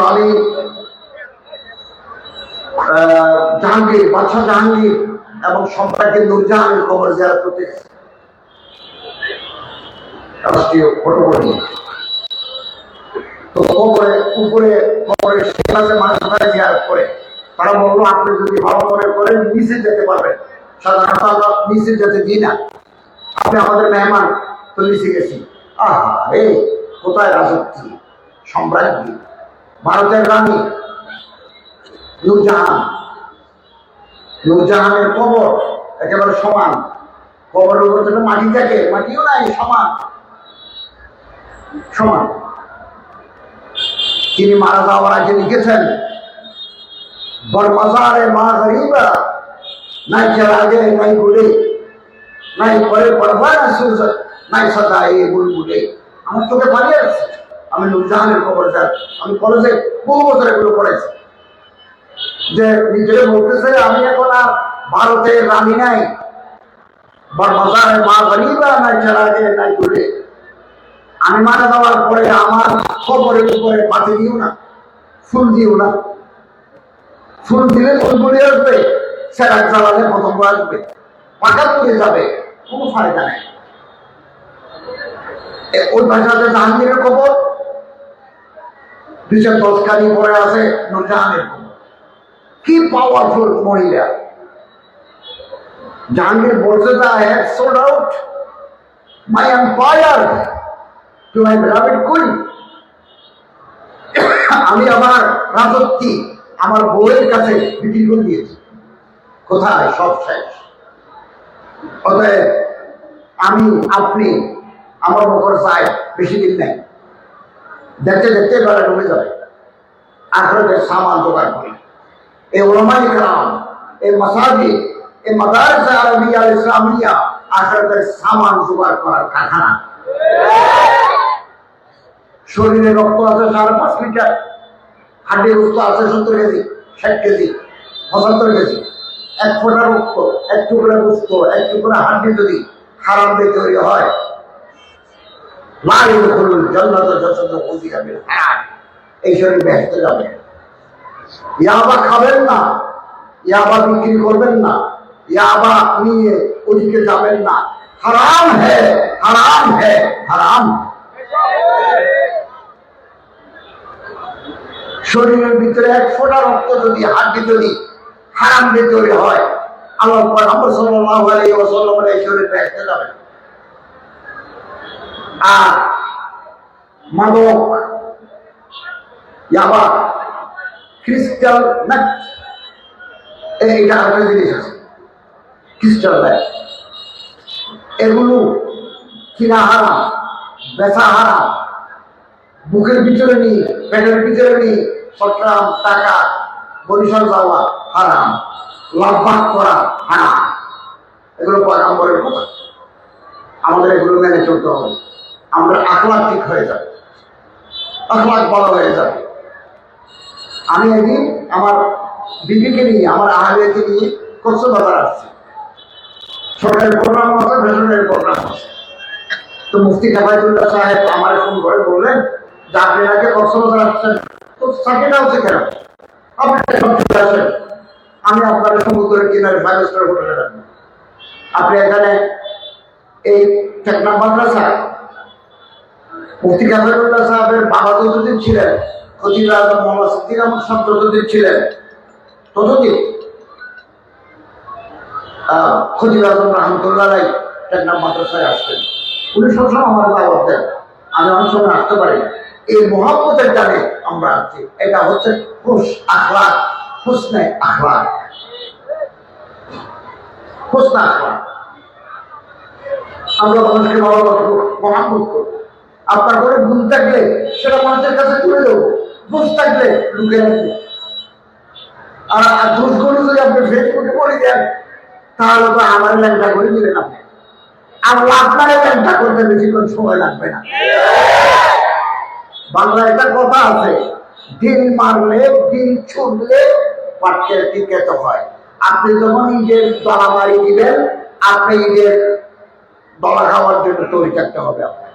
তো জাহাঙ্গীর, বাদশাহ জাহাঙ্গীর এবং নূরজাহানের খবর করতে রাষ্ট্রীয় তো উপরে সেখানে মানুষ করে। তারা বলল, আপনি যদি ভালো করে করেন যেতে পারবেন। সাধারণত আমরা যেতে দিই না। আপনি আমাদের মেহমান। তো গেছি। আহা রে, কোথায় রাজত্বী? সম্রাজ্ঞী। ভারতের রানী নূরজাহান নূরজাহানের কবর একেবারে সমান। কবরের উপর থেকে মাটি থাকে মাটিও নাই, সমান। সমান। তিনি মারা যাওয়ার আগে লিখেছেন বরমাজারে মা গরিবা, নাই চলাগে নাই গুলে নাই পরে পড়বা না নাই সদা এই বুলবুলে। আমার চোখে পানি আসছে। আমি নুরজাহানের খবর স্যার আমি কলেজে বহু বছর এগুলো পড়েছি যে নিজেকে বলতেছে আমি এখন আর ভারতের রানী নাই। মা গরিবা, নাই নাই গুলে আমি পরে আমার খবরের উপরে পাতি দিও না ফুল দিও না। ফুল দিলে ফুলগুলি আসবে সেরাক জ্বালালে পতঙ্গ আসবে, পাকা তুলে যাবে, কোনো ফায়দা নেই। ওই ভাষাতে জাহাঙ্গীরের খবর দুইশো দশ খানি পরে আছে নুরজাহানের কি পাওয়ারফুল মহিলা। জাহাঙ্গীর বলছে I have sold out my empire to my beloved queen আমি আমার রাজত্বী, আমার বউয়ের কাছে বিক্রি করে দিয়েছি। কোথায়? সব শেষ। অতএব আমি, আপনি আমার মুখর চাই, বেশি দিন নেই। দেখতে দেখতে বেলা ডুবে যাবে। আখড়াতের সামান জোগাড় করি। এই ওলামাই কালাম এই মাসাজি, এই মাদারিস আরবিয়া ইসলামিয়া আখড়াতের সামান জোগাড় করার কারখানা। শরীরে রক্ত আছে সাড়ে পাঁচ লিটার, হাড্ডির রক্ত আছে সত্তর কেজি, ষাট কেজি, পঁচাত্তর কেজি। এক ফোঁটা রক্ত, এক টুকরা গোস্ত, এক টুকরা হাড্ডি যদি হারাম দিয়ে তৈরি হয় খাবেন না, ইয়াবা বিক্রি করবেন না, ইয়াবা নিয়ে ওদিকে যাবেন না। হারাম হারাম হারাম। শরীরের ভিতরে এক ফোঁটা রক্ত যদি, হাড্ডি যদি হারাম দিয়ে তৈরি হয়, আল্লাহ পয়গম্বর সাল্লাল্লাহু আলাইহি ওয়াসাল্লামের এই শরীর ব্যস্ত যাবে। আর মাদক, ইয়াবা ক্রিস্টাল নাট, এইটা একটা জিনিস আছে। Crystal nut. এগুলো কিনা হারাম, বেচা হারাম। বুকের ভিতরে নি পেটের ভিতরে নি সট্রাম টাকা, বরিশাল যাওয়া হারাম লাভবাদ করা হারাম। এগুলো পয়গাম্বরের কথা। আমাদের এগুলো মেনে চলতে হবে। আমাদের আখলাখ ঠিক হয়ে যাবে। আখলাখ বলা হয়ে যাবে। আমি একদিন আমার বিবিকে নিয়ে, আমার আহারিয়াকে নিয়ে কক্সবাজার আসছি। সরকারের প্রোগ্রাম আছে বেসরকারি প্রোগ্রাম আছে। তো মুফতি কাবায়তুল্লাহ সাহেব আমার ফোন করে বললেন যে আপনি আগে কক্সবাজার আসছেন। তো সাকিটা হচ্ছে কেন? আপনি আসেন। আমি আপনার সমুদ্রের কিনারে ফাইভ স্টার হোটেলে রাখব। আপনি এখানে এই টেকনা মাদ্রাসা আমি এই মহাব্বতের টানে আমরা আছি। এটা হচ্ছে খুশ আখলাক হুসনে আখলাক। আমরা মানুষকে ভালোবাসবো, মহাব্বত আপনার ঘরে গুণ থাকলে সেটা মানুষের কাছে তুলে দেবো। দোষ থাকলে লুকে রাখব। আর দোষগুলো যদি আপনি ফেসবুকে বলে দেন, তাহলে তো আমার ল্যাংটা করে দিবেন আপনি। আর আপনার ল্যাংটা করতে বেশিক্ষণ সময় লাগবে না। বাংলা একটা কথা আছে, দিন মারলে, দিন ছুটলে পাটকের টিকে তো হয়। আপনি যখন ঈদের দলা মারি দিবেন, আপনি ঈদের দলা খাওয়ার জন্য তৈরি থাকতে হবে আপনার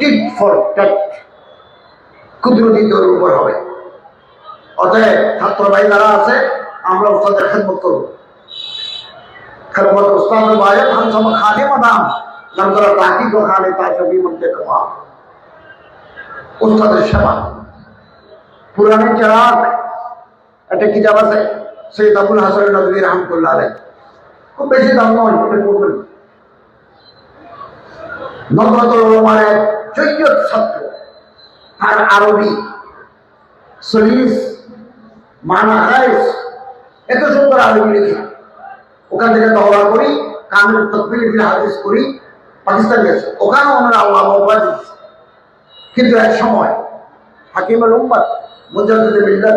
টিট ফর ট্যাট কুদরতি তৈরির উপর হবে। অতএব ছাত্র ভাই যারা আছে, আমরা ওস্তাদের খেদমত করব। খেদমত ওস্তাদ ভাইয়ের খান সব খানে মাদাম নাম তারা তাকি গো খানে তার সবই মধ্যে কমা ওস্তাদের সেবা। পুরানি চেরাক একটা কিতাব আছে, সৈয়দ আবুল হাসান নজরুল রহমতুল্লাহ খুব বেশি দাম নয়, এটা করবেন। নজরতুল ওলমার চৈয়দ ছাত্র, আর আরবি সলিস মানা হাইস এত সুন্দর আরবি ওখান থেকে দৌড়া করি কামের তকবির হাদিস করি, পাকিস্তান গেছে। ওখানেও ওনারা আল্লাহ কিন্তু এক সময় হাকিমুল উম্মত মুজাদ্দিদ বিল্লাহ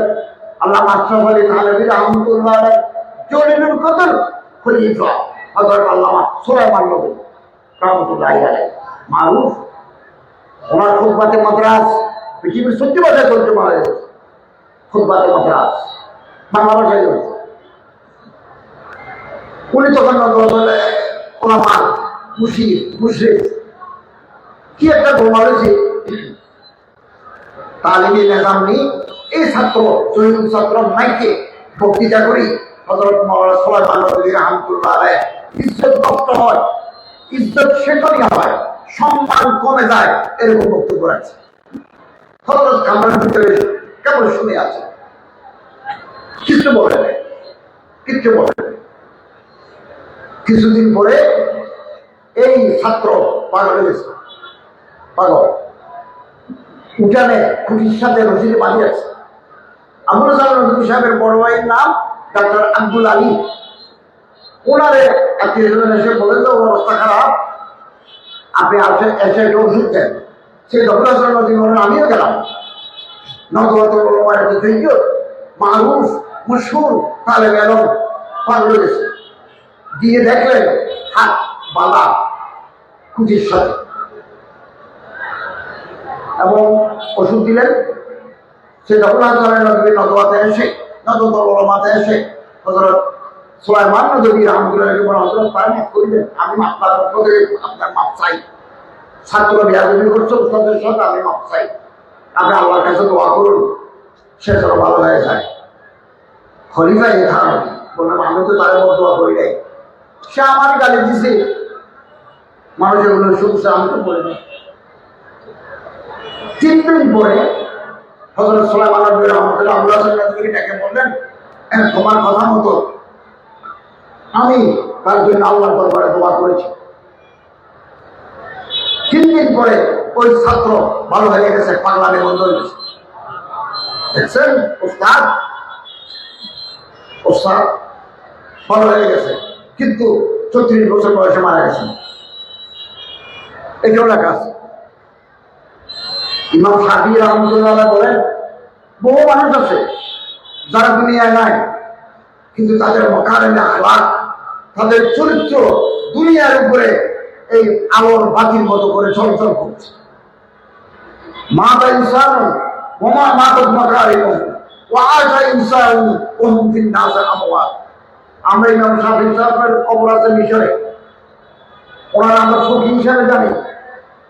আল্লাহ আশরাফ আলী থানভী রহমতুল্লাহ জলিলুল কদর খলিফা, হযরত আল্লামা সুলাইমান নবী রহমতুল্লাহ মারুফ, ওনার খুতবাতে মাদ্রাস পৃথিবীর সত্যি ভাষায় চলতে গেছে খুতবাতে মাদ্রাস বাংলা ভাষায় চলছে উনি তখন ওলামা, মুশির, মুশরিক, কি একটা ঘুমালেছে তালিমি নিজাম নি এই ছাত্র জহির ছাত্র নাইকে বক্তৃতা করি হজরত মাওলানা সোলাই মানবী রহমতুল্লাহ ইজ্জত নষ্ট হয়, ইজ্জত সেখানে হয়। সম্মান কমে যায়, এরকম বক্তব্য আছে হজরত কামরার ভিতরে কেমন শুনে আছে? কিছু বলে কিচ্ছু বলে কিছুদিন পরে এই ছাত্র পাগল হয়ে গেছে, পাগল। উঠানে খুঁটির সাথে রশিদে বাঁধি আছে। আবুল নদী সাহেবের বড় ভাইয়ের নাম ডাক্তার আব্দুল আলী। ওনারে আত্মীয় স্বজন এসে বলেন যে অবস্থা খারাপ আপনি আসে, এসে একটা ওষুধ দেন। সেই ডক্টর আমিও গেলাম। ধৈর্য। মারুফ মশুর তাহলে গেল। গেছে দিয়ে দেখলেন, হাত বালা খুঁটির সাথে। এবং ওষুধ দিলেন। সে যখন হাজারের নদী নদওয়াতে এসে নদমাতে এসে। হজরত সোলাইমান নদী রহমতুল্লাহকে বলা হজরত মাফ করিলেন আমি আপনার পক্ষ থেকে আপনার মাপ চাই। ছাত্র করছে সাথে আমি মাপ চাই। আপনি আল্লাহর কাছে দোয়া করুন সে যেন ভালো হয়ে যায়। খলিফা বললাম আমি তো মতো দোয়া করি নাই। সে আমার গালি দিছে। মানুষ এগুলো শুনছে আমি তো বলি না তিন দিন পরে হজরত সোলাইমান রহমতুল্লাহ আল্লাহ ডেকে বললেন "হ্যাঁ, তোমার কথা মতো আমি তার জন্য আল্লাহর দরবারে দোয়া করেছি। তিন দিন পরে ওই ছাত্র ভালো হয়ে গেছে, পাগলামে বন্ধ হয়ে গেছে। দেখছেন ওস্তাদ ওস্তাদ ভালো হয়ে গেছে, কিন্তু চৌত্রিশ বছর বয়সে মারা গেছে এটাও লেখা আছে। ইমাম হাবি রহমতুল্লাহ বলেন, বহু মানুষ আছে যারা দুনিয়ায় নাই, কিন্তু তাদের মকারের আখলাক তাদের চরিত্র দুনিয়ার উপরে এই আলোর বাতির মতো করে চলচল করছে। মাতা ইনসান মাতক মকারে ও আশা ইনসান নাসে আমরা ইমাম সাহেবের ওনার আমরা ফকি হিসাবে জানি।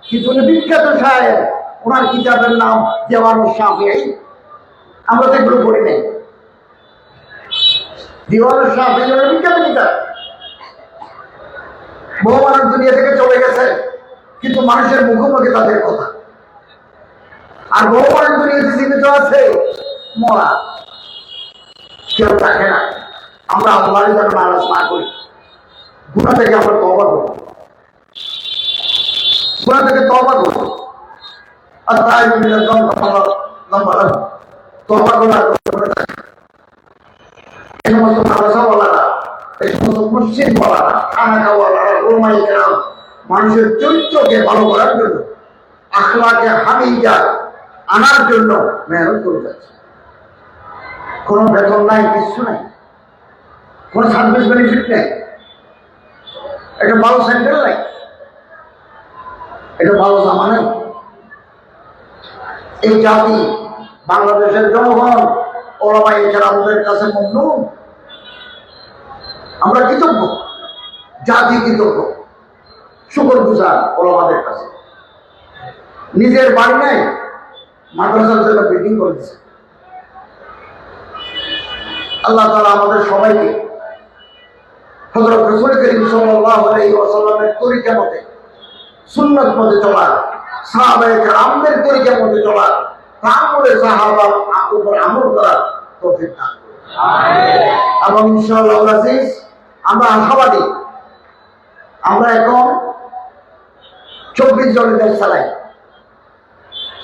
কিন্তু বিখ্যাত সাহেব ওনার কিতাবের নাম দেওয়ানুর শাফি আমরা তো এগুলো পড়ি নাই। দিওয়ানুর ওনার বিখ্যাত কিতাব। বহু মানুষ দুনিয়া থেকে চলে গেছে, কিন্তু মানুষের মুখোমুখি তাদের কথা। আর বহু মানুষ দুনিয়াতে জীবিত আছে, মরা। কেউ থাকে না। আমরা আল্লাহ যেন নারাজ না করি। গুণা থেকে আমরা তবা করব গুণা থেকে তবা করব আর তাই তবা করার সমস্ত মাদ্রাসাওয়ালারা মানুষের চরিত্রকে ভালো করার জন্য, আখলাকে হামিজা আনার জন্য মেহনত করে যাচ্ছে। কোনো বেতন নাই, কিছু নাই, কোনো সার্ভিস বেনিফিট নেই। এটা ভালো সেন্টার নাই। এটা ভালো জামা নেই। এই জাতি বাংলাদেশের জনগণ ওলামা এছাড়া আমাদের কাছে মমনুন আমরা কৃতজ্ঞ জাতি কৃতজ্ঞ শুকর গুজার ওলামাদের কাছে। নিজের বাড়ি নেই মাদ্রাসার জন্য বিল্ডিং করে দিচ্ছে আল্লাহ তালা আমাদের সবাইকে হজরত রসুল করিম সাল্লাল্লাহু তরিকা মতে সুন্নত মতে চলার তরিকা মতে চলার তারপরে সাহাবার উপর আমল করার তৌফিক দান করুন। এবং ইনশাআল্লাহ আজিজ আমরা আশাবাদী। আমরা এখন চব্বিশ জনের দেশ চালাই।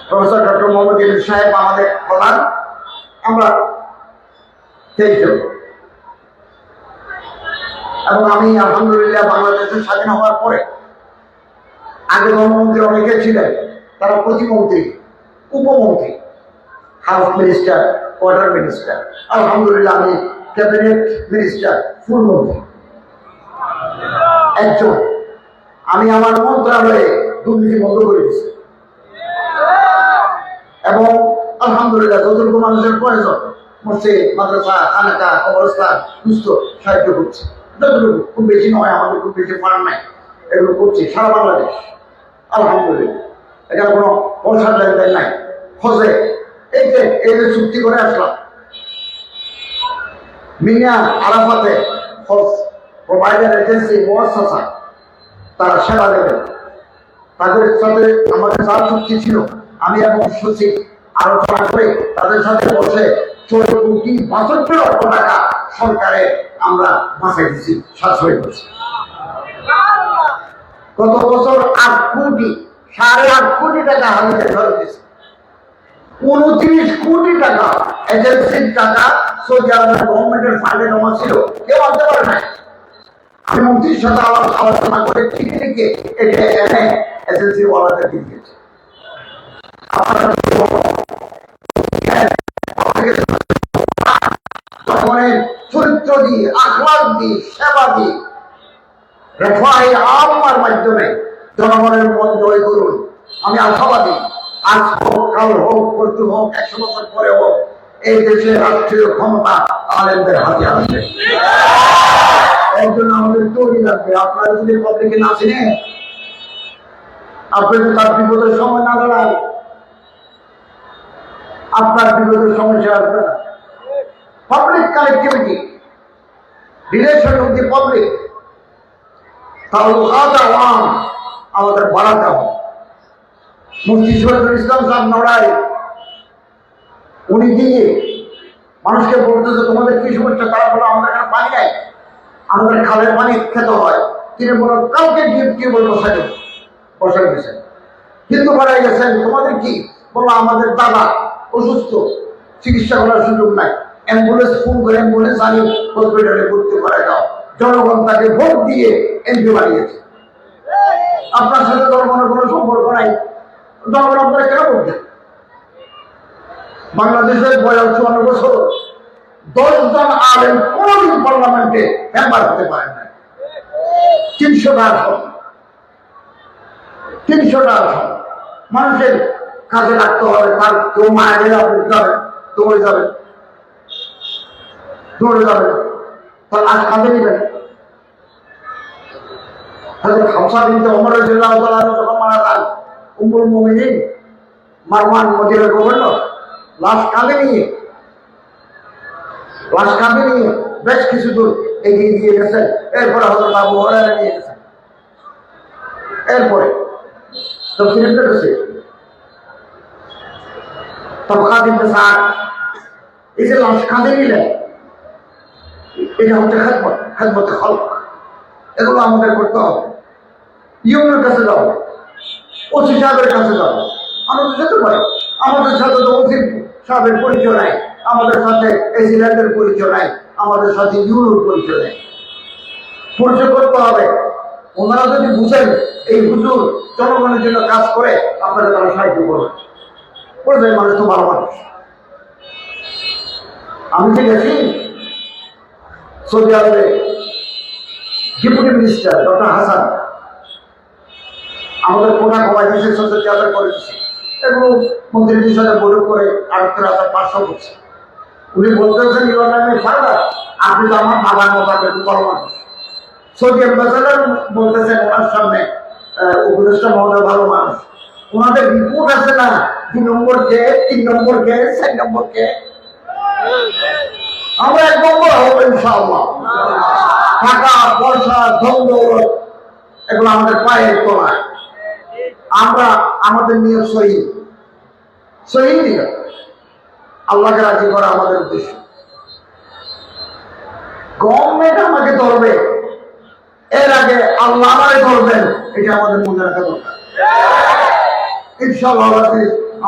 প্রফেসর ডক্টর মোহাম্মদ ইউনুস সাহেব আমাদের প্রধান। আমরা তেইশ জন। এবং আমি আলহামদুলিল্লাহ বাংলাদেশের স্বাধীন হওয়ার পরে আগে ধর্মমন্ত্রী অনেকে ছিলেন, তারা প্রতিমন্ত্রী, উপমন্ত্রী, হাউস মিনিস্টার, কোয়ার্টার মিনিস্টার। আলহামদুলিল্লাহ আমি ক্যাবিনেট মিনিস্টার ফুল মন্ত্রী একজন। আমি আমার মন্ত্রণালয়ে দুর্নীতি বন্ধ করে দিয়েছি। এবং আলহামদুলিল্লাহ যতটুকু মানুষের প্রয়োজন, মসজিদ, মাদ্রাসা খানাকা কবরস্থান সুস্থ সাহায্য করছে। যতটুকু, খুব বেশি নয়, আমাদের খুব বেশি ফান্ড নাই। এগুলো করছি সারা বাংলাদেশ। আলহামদুলিল্লাহ। এখানে কোনো পয়সার লেনদেন নাই। খোঁজে এই যে এই যে চুক্তি করে আসলাম। মিয়া আরাফাতে খোঁজ প্রোভাইডার এজেন্সি মোয়াসা তারা সেবা দেবেন তাদের সাথে আমাদের যা চুক্তি ছিল। আমি এবং সচিব আলোচনা করে তাদের সাথে বসে চোদ্দ কোটি বাষট্টি লক্ষ টাকা সরকারে আমরা দিচ্ছি সাশ্রয় করছি। গত বছর আট কোটি, সাড়ে আট কোটি টাকা আমি ফেরত দিচ্ছি উনত্রিশ কোটি টাকা এজেন্সির টাকা সৌদি আরবের গভর্নমেন্টের ফান্ডে জমা ছিল। কেউ আনতে পারে নাই। আমি মন্ত্রীর সাথে আলোচনা করে ঠিক লিখে এটা এনে এজেন্সির ওয়ালাদের দিয়ে দিয়েছে। চরিত্র দিয়ে, আখলাক দিয়ে, সেবা দিয়ে রেফাই আমার মাধ্যমে জনগণের মন জয় করুন। আমি আশাবাদী, আজ হোক, কাল হোক পরশু হোক, একশো বছর পরে হোক, এই দেশের রাষ্ট্রীয় ক্ষমতা আলেমদের হাতে আসবে। এর জন্য আমাদের তৈরি লাগবে আপনারা যদি পাবলিকে না তার বিপদের সময় না দাঁড়ান। আপনার বিপদের সমস্যা আসবে না। Public connectivity relation with the public তালুকাত আওয়াম আমাদের বাড়াতে হবে। মুফতি ইসলাম সাহেব নড়াই, উনি গিয়ে মানুষকে বলতে তোমাদের কি সমস্যা? তারা বলো আমাদের এখানে পানি নাই। আমাদের খালের পানি খেতে হয়। তিনি বলো কালকে গিফট কি বলব সাহেব বসে গেছেন কিন্তু পাড়ায় গেছেন, তোমাদের কি? বলল, আমাদের দাদা অসুস্থ, চিকিৎসা করার সুযোগ নাই। অ্যাম্বুলেন্স ফোন করে অ্যাম্বুলেন্স আনি, হসপিটালে ভর্তি করে দাও। জনগণ তাকে ভোট দিয়ে এমপি বানিয়েছে। আপনার সাথে জনগণের কোনো সম্পর্ক নাই। জনগণ আপনারা কেন ভোট দেন বাংলাদেশের বয়স চুয়ান্ন বছর। দশজন আলেম কোনদিন পার্লামেন্টে মেম্বার হতে পারেন না তিনশোটা আসন তিনশোটা আসন মানুষের কাজে রাখতে হবে তার কেউ মারা গেলে আপনি দৌড়ে যাবেন। দৌড়ে যাবেন। তার লাশ কাঁধে নেবেন? তাহলে খামসা দিনতে অমরের জেলা যখন মারা যান উমুল মোমিনিন, মারওয়ান মদিরের গভর্নর, লাশ কাঁধে নিয়ে লাশ কাঁধে নিয়ে বেশ কিছু দূর এগিয়ে দিয়ে গেছেন। এরপরে হয়তো বাবু হরারে নিয়ে গেছেন। এরপরে তো ফিরে গেছে তবকা দিতে স্যার এই যে লাশ কাঁধে নিলেন এটা হচ্ছে খেদমত, খেদমতে হলক এগুলো আমাদের করতে হবে। ইউনের কাছে যাও, ওসি সাহেবের কাছে যাও। আমরা তো যেতে পারি। আমাদের সাথে তো ওসি সাহেবের পরিচয় নাই। আমাদের সাথে এসিল্যান্ডের পরিচয় নাই, আমাদের সাথে ইউরোর পরিচয় নেই। পরিচয় করতে হবে। ওনারা যদি বুঝেন এই হুজুর জনগণের জন্য কাজ করে আপনারা তারা সাহায্য করবেন পরিচয় মানুষ তো ভালো মানুষ। আমি যে গেছি, সৌদি আরবে ডেপুটি মিনিস্টার ডক্টর হাসান। আমাদের কোনা কমাই দিয়েছে সৌদি আরবে করে দিচ্ছে এগুলো মন্ত্রীদের সাথে বৈঠক করে আটত্রিশ হাজার পাঁচশো করছে। উনি বলতেছেন, ইউর নামে আপনি তো আমার বাবার মতো আপনি মানুষ সৌদি অ্যাম্বাসাডার বলতেছেন, ওনার সামনে উপদেষ্টা মহোদয় ভালো মানুষ। ওনাদের রিপোর্ট আছে না? দুই নম্বর কে? তিন নম্বর কে? চার নম্বর কে? আমরা এক নম্বর হব, ইনশাআল্লাহ। টাকা, পয়সা, ধন, দৌলত, এগুলো আমাদের পায়ের তলায়। আমরা আমাদের নিয়ে সহি। সহি নিয়ে আল্লাহকে রাজি করা আমাদের উদ্দেশ্য। গভর্নমেন্ট আমাকে ধরবে, এর আগে আল্লাহ ধরবেন, এটা আমাদের মনে রাখা দরকার।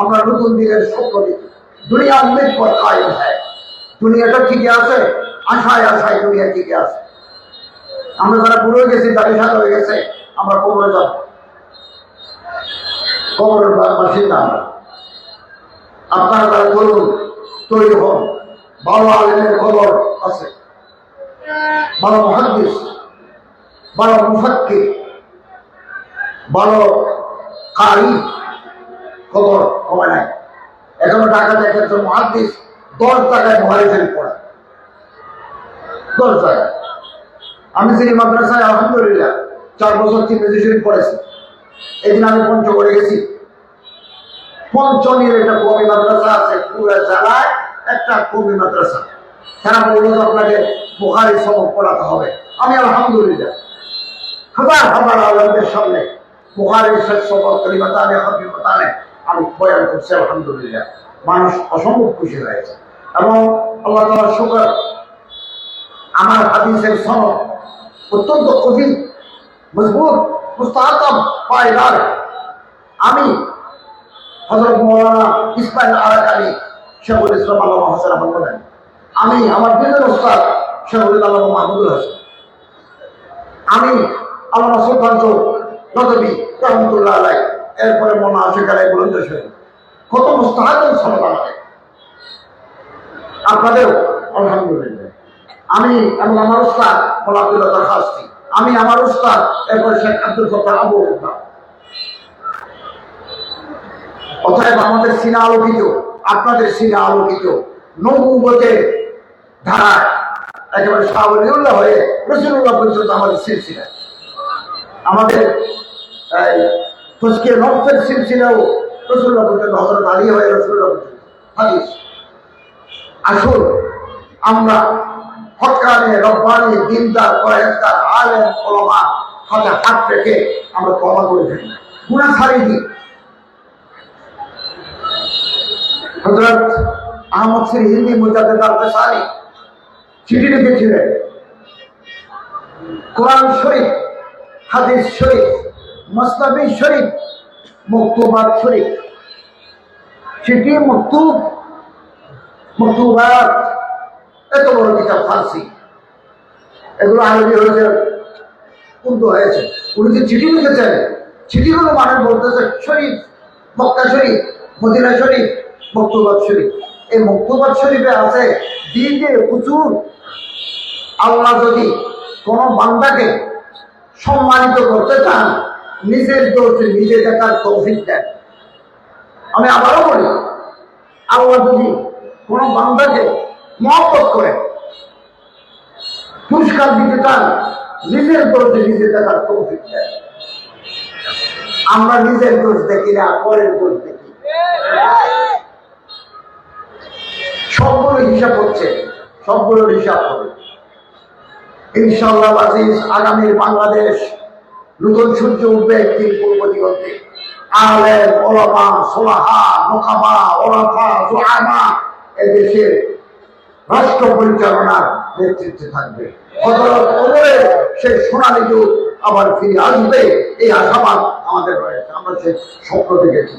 আমরা নতুন দিনের স্বপ্ন দেখি। দুনিয়া উম্মেদ পর কায়েম দুনিয়াটা ঠিকই আছে, আশায় আশায় দুনিয়া ঠিকই আছে। আমরা যারা বুড়ো গেছি দাঁড়িয়ে সাদা হয়ে গেছে, আমরা কবরে যাব। কবরের বাসিন্দা আমরা। আপনারা তারা বলুন তৈরি হন ভালো আছে। মহাদিস মুফাক্কি কারি নাই। এখনও একজন মহাদিস দশ টাকায় পড়া দশ আমি শ্রী মাদ্রাসায় আলহামদুলিল্লাহ চার বছর শরীফ পড়েছি। এদিন আমি পঞ্চগড়ে গেছি। পঞ্চমীর একটা কবি মাদ্রাসা আছে, পুরো জেলায় একটা কবি মাদ্রাসা। তারা বলল, আপনাকে বোখারি সবক পড়াতে হবে। আমি আলহামদুলিল্লাহ। হাজার হাজার আলমদের সামনে বোখারির শেষ সবক কলিমাতানে আমি বয়ান করছি, আলহামদুলিল্লাহ। মানুষ অসম্ভব খুশি হয়েছে। এবং আল্লাহ তালার শুকর, আমার হাদিসের সনদ অত্যন্ত কঠিন, মজবুত, মুস্তাহকাম পায়দার আমি হজরত মৌলানা ইসমাইল শেখুল ইসলাম আল্লাহ হাসান আমি, আমার উস্তাদ শেখুল আল্লাহ মাহমুদুল হাসান। আমি আল্লাহ নদবী রহমতুল্লাহ আলাই এরপরে কত আলহামদুলিল্লাহ। আমি এবং আমার উস্তাদ মোলা দরখাস্তি আমি, আমার উস্তাদ এরপরে শেখ আব্দুল ফতাহ আবু অতএব আমাদের সিনা আলোকিত, আপনাদের সিনা আলোকিত। নবুবতের ধারায় একেবারে সাবলীউল্লাহ হয়ে রসুল্লাহ পর্যন্ত আমাদের সিলসিলা। আমাদের ফসকে নফসের সিলসিলাও রসুল্লাহ পর্যন্ত হজরত আলী হয়ে রসুল্লাহ হাদিস। আসুন, আমরা হকানে, রব্বানি, দিনদার পরেজদার আলেম, ওলামা, হাতে হাত রেখে আমরা কমা করে ফেলি। গুণা ছাড়িয়ে দিই। হজরত আহমদ শ্রী হিন্দি মুজাদ্দেদ আল পেশারি চিঠি লিখেছিলেন। কোরআন শরীফ, হাদিস শরীফ মসনবী শরীফ, মকতুবাত শরীফ। চিঠি মকতুব, মকতুবাত, এত বড় কিতাব ফার্সি। এগুলো আরবি হয়েছে, উর্দু হয়েছে। উনি যে চিঠি লিখেছেন, চিঠিগুলো মানে বলতেছে, শরীফ, মক্কা শরীফ, মদিনা শরীফ মক্তুবাদ শরীফ। এই মক্তুবাদ শরীফে আছে, দিনে প্রচুর আল্লাহ যদি কোনো বান্দাকে সম্মানিত করতে চান, নিজের দোষে নিজে দেখার তৌফিক দেন। আমি আবারও বলি, আল্লাহ যদি কোনো বান্দাকে মহব্বত করে, পুরস্কার দিতে চান, নিজের দোষে নিজে দেখার তৌফিক দেন। আমরা নিজের দোষ দেখি না, পরের দোষ দেখি। হিসাব হচ্ছে, সবগুলোর হিসাব হবে। ইনশাল্লাহ আজিজ, আগামীর বাংলাদেশ নতুন সূর্য উঠবে একদিন পূর্ব দিগন্তে। আলেম, ওলামা, সোলাহা ওরাফা জোহামা এদেশের রাষ্ট্র পরিচালনার নেতৃত্বে থাকবে। সেই সোনালী যুগ আবার ফিরে আসবে, এই আশাবাদ আমাদের রয়েছে। আমরা সেই স্বপ্ন দেখেছি।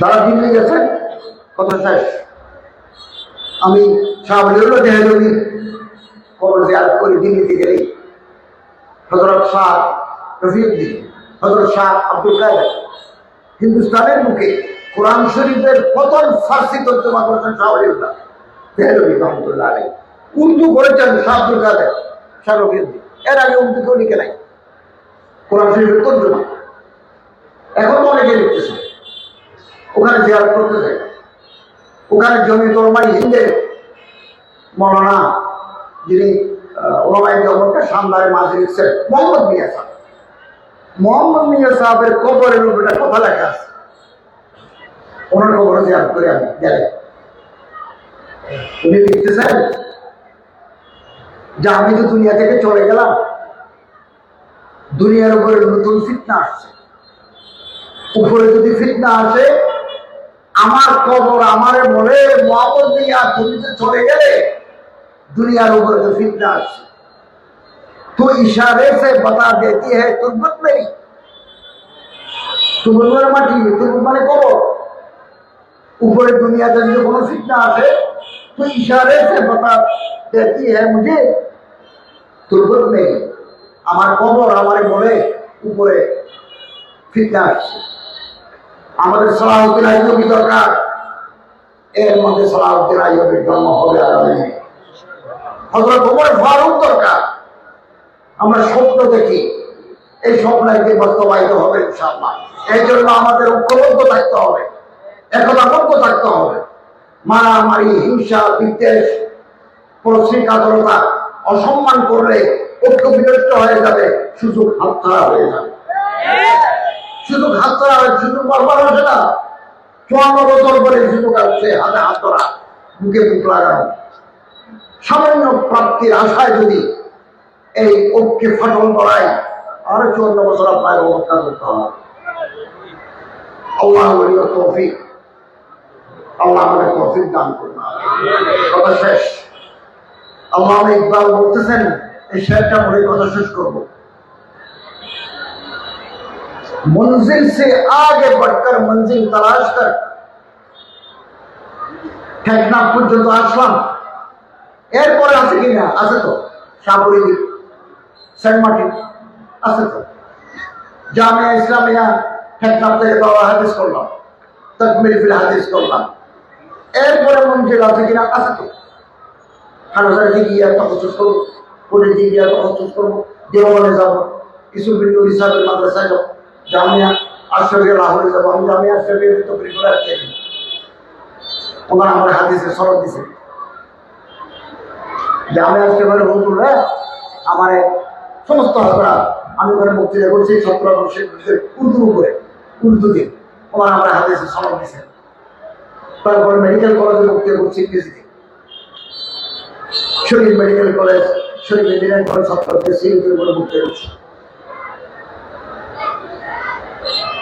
যারা দিল্লি গেছেন আমি হিন্দুস্তানের মুখে কোরআন শরীফের প্রথম ফার্সি তর্জমা করেছেন শাহবুল্লাহ দেহলবি রহমতুল্লাহ উর্দু করেছেন শাহ আব্দুল কাদের, শাহ এর আগে উর্দু কেউ লিখে নাই। কোরআন শরীফের তর্জমা। এখন অনেকে লিখতেছে। ওখানে জিয়ারত করতে যায় ওখানে জমি তরমাই হিন্দে মৌলানা যিনি ওলামাই জগৎটা সান্দারে মাঝে লিখছেন, মোহাম্মদ মিয়া সাহেব। মোহাম্মদ মিয়া সাহেবের কবরের উপরে কথা লেখা আছে। ওনার কবরে জিয়ারত করে আমি গেলে। উনি লিখতেছেন, যে আমি তো দুনিয়া থেকে চলে গেলাম, দুনিয়ার উপরে নতুন ফিতনা আসছে। উপরে যদি ফিতনা আসে আমার কবর আমারে মনে মহাবর দিয়া চলে গেলে দুনিয়ার উপরে তো ফিটনা আসছে তো ইশারে সে বতা দেতি হ্যাঁ তুরবত মেরি তুমি মাটি মানে কবর, উপরে দুনিয়াতে যদি কোনো ফিটনা আসে তো ইশারে সে বতা দেতি হ্যাঁ মুঝে তুরবত মেরি আমার কবর আমারে মনে উপরে ফিটনা আসছে আমাদের সালাউদ্দিন আইয়ুবি দরকার। এর মধ্যে সালাউদ্দিন আইয়ুবের জন্ম হবে আগামী হজরত ফারুক দরকার। আমরা স্বপ্ন দেখি, এই স্বপ্নকে বাস্তবায়িত হবে ইনশাআল্লাহ। এই জন্য আমাদের ঐক্যবদ্ধ থাকতে হবে, একতাবদ্ধ থাকতে হবে। মারামারি, হিংসা, বিদ্বেষ পরশ্রিক আদালতা অসম্মান করলে ঐক্য বিনষ্ট হয়ে যাবে, সুযোগ হাতছাড়া হয়ে যাবে। সুযোগ হাতছাড়া হয়ে সুযোগ বারবার আসে না চুয়ান্ন বছর পরে সুযোগ আসছে হাতে হাত ধরা, বুকে বুক লাগানো। সামান্য প্রাপ্তির আশায় যদি এই ঐক্যে ফাটল ধরায়, আরও চুয়ান্ন বছর আপনাকে অবস্থা করতে হবে। আল্লাহ তৌফিক, আল্লাহ আমাদের তৌফিক দান করুন। কথা শেষ। আল্লাহ ইকবাল বলতেছেন, এই শেরটা বলে কথা শেষ করব। मंजिल से आगे बढ़कर मंजिल तलाश कर টেকনাফ পর্যন্ত আসলাম এরপরে আছে কিনা আছে তো সাপুরি সেন্ট মার্টিন আছে তো জামিয়া ইসলামিয়া টেকনাফ থেকে বাবা হাদিস করলাম তকমির ফিল হাদিস করলাম এরপরে মঞ্জিল আছে কিনা আছে তো খানাসার দিকে গিয়ে তখস করবো পুরীর দিকে গিয়ে তখস করবো দেওয়ানে যাবো কিছু বিন্দু হিসাবে মাদ্রাসায় যাবো জামিয়া লাহোরে যাব আমি জামিয়া তো ওনার আমার দিছে হুজুররা আমার সমস্ত হাজরা আমি ওখানে বক্তৃতা করছি সতেরো উর্দুর উপরে, উর্দু দিন ওনার আমার হাদিসে সরব দিছে তারপরে মেডিকেল কলেজে বক্তৃতা করছি ইংরেজিতে শরীর মেডিকেল কলেজ শরীর ইঞ্জিনিয়ারিং কলেজ সিএনজির উপরে বক্তৃতা করছি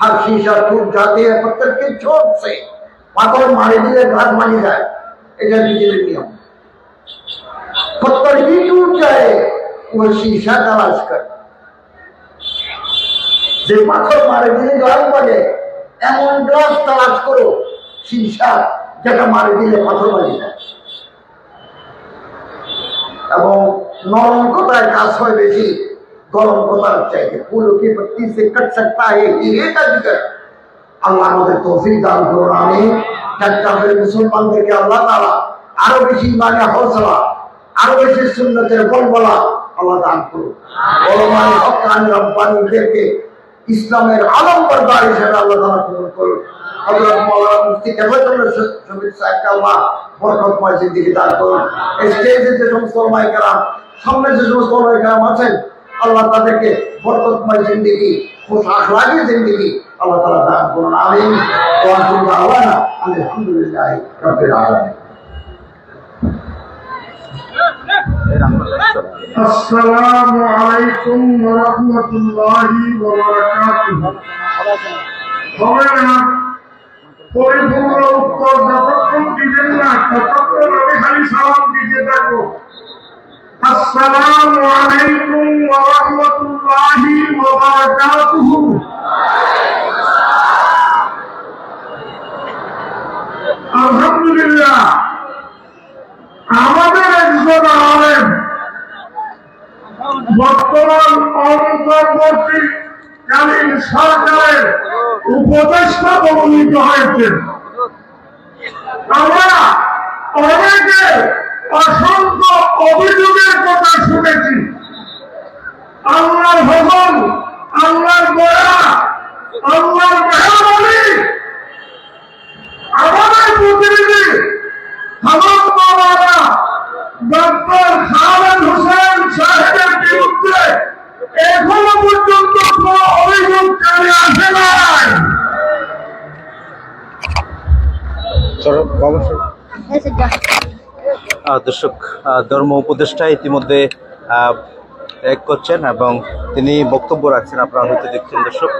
हर शीशा टूट जाते हैं पत्थर के चोट से পাথর মারে দিলে ঘাট মারি যায় এটা বিজেপির নিয়ম पत्थर भी टूट जाए वो शीशा तलाश कर যে পাথর মারে দিলে গ্লাস বাজে এমন গ্লাস তালাশ করো সীসা যেটা মারে দিলে পাথর বাজে যায় এবং নরম কথায় কাজ হয় বেশি গরম কথার চাইতে। ফুল কি পত্তি সে কট সকতা হে ইহে কা জিকর আল্লাহ আমাদের তৌফিক দান করুন আমি কাফের মুসলমানদেরকে আল্লাহ তাআলা আরও বেশি মানে হওয়া আরও বেশি সুন্নতের বলবলা আল্লাহ দান করুন। আমিন ওলামায়ে হকানি রব্বানিদেরকে ইসলামের আলম আলম্বরদার হিসেবে আল্লাহ তাআলা কবুল করুন। হযরত মাওলানা মুফতি কেবলচন্দ্র শফিক সাহেবকে আল্লাহ বরকতময় জিন্দেগি দান করুন। স্টেজে যে সমস্ত মাইকরা সামনে যে সমস্ত মাইকরা আছেন আল্লাহ তাদেরকে বরকতময় জিন্দেগি খুশ আখলাকি জিন্দেগি আল্লাহ তাআলা দান করুন আমিন ওয়া আখিরু দাওয়ানা আলহামদুলিল্লাহ রাব্বিল আলামিন السلام عليكم ورحمة الله وبركاته হবে না পরিপূর্ণ উত্তর যতক্ষণ দিবেন না ততক্ষণ আমি খালি সালাম দিতে থাকবো আলাইকুম ওয়া রাহমাতুল্লাহি ওয়া বারাকাতুহু আলহামদুলিল্লাহ, আমাদের একজন আলেম, বর্তমান অন্তর্বর্তী কালীন সরকারের উপদেষ্টা মনোনীত হয়েছেন। আমরা অনেকে অসংখ্য অভিযোগের কথা শুনেছি। আল্লাহর ভবন আল্লাহর দয়া আল্লাহর মেহরবানি। আমাদের প্রতিনিধি হামদ মাওলানা ডক্টর খালেদ হোসেন সাহেবের বিরুদ্ধে এখনও পর্যন্ত কোন অভিযোগ চলে আসে নাই আহ, দর্শক ধর্ম উপদেষ্টা ইতিমধ্যে এক করছেন এবং তিনি বক্তব্য রাখছেন। আপনারা হয়তো দেখছেন দর্শক।